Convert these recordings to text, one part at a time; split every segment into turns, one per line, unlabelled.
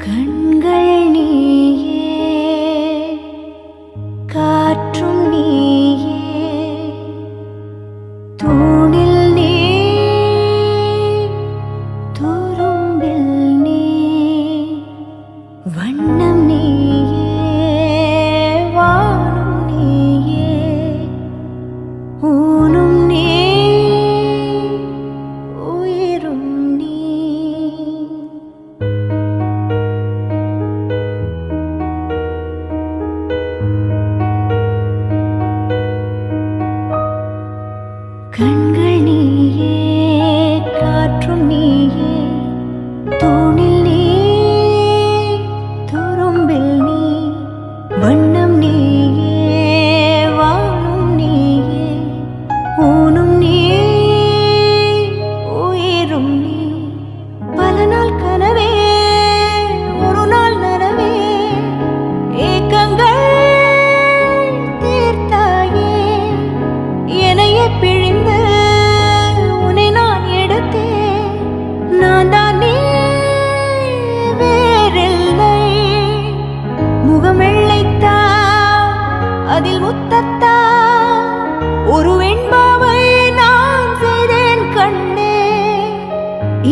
¡Carlos!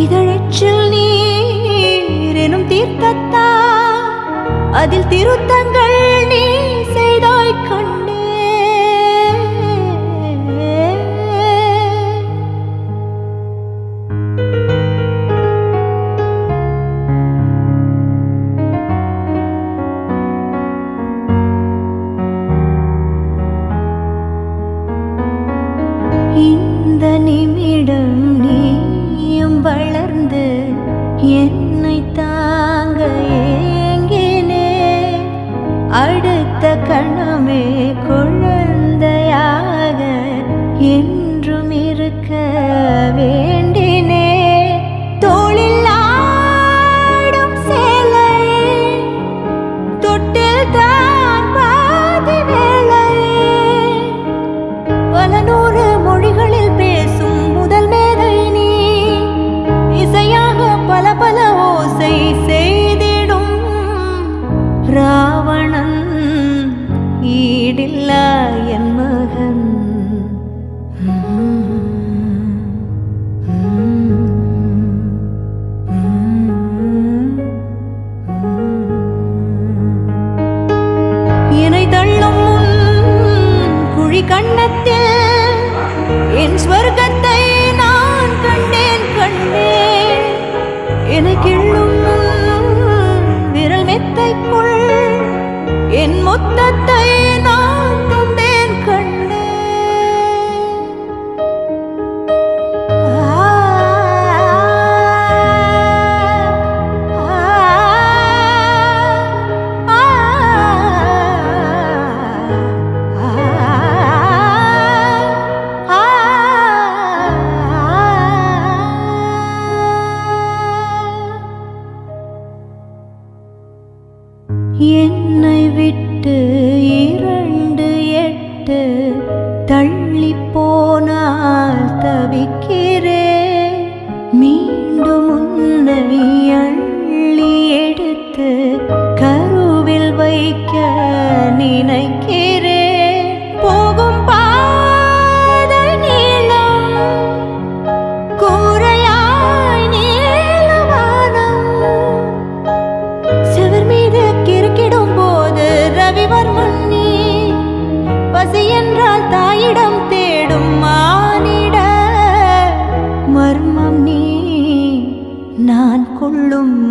இதழச்சில் நீர் எனும் தீர்த்தத்தா அதில் திருத்தங்கள் அடுத்த கணமே குழந்தையாக என்றும் இருக்க പ്രാണൻ ഈടില്ല എൻ മകൻ கண்ணத்தில் என் ஸ்வர்க்கத்தை நான் கண்டேன் கண்டேன். எனக்கு விரல் மெத்தைக்கும் என் முத்தத்தை என்னை விட்டு இரண்டு எட்டு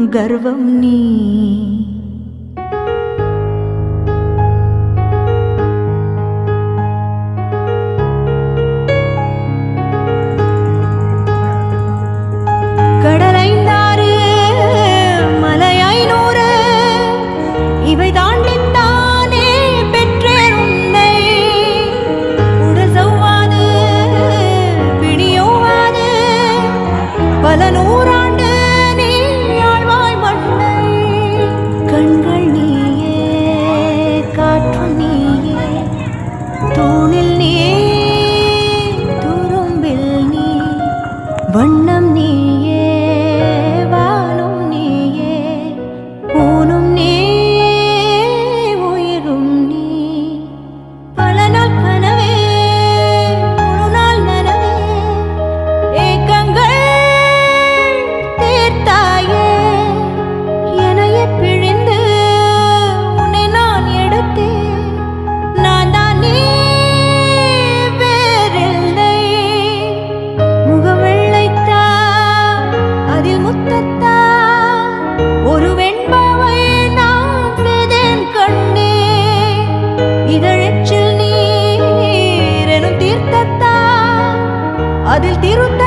गर्वं नी வண்ணம் அதில் திருத்த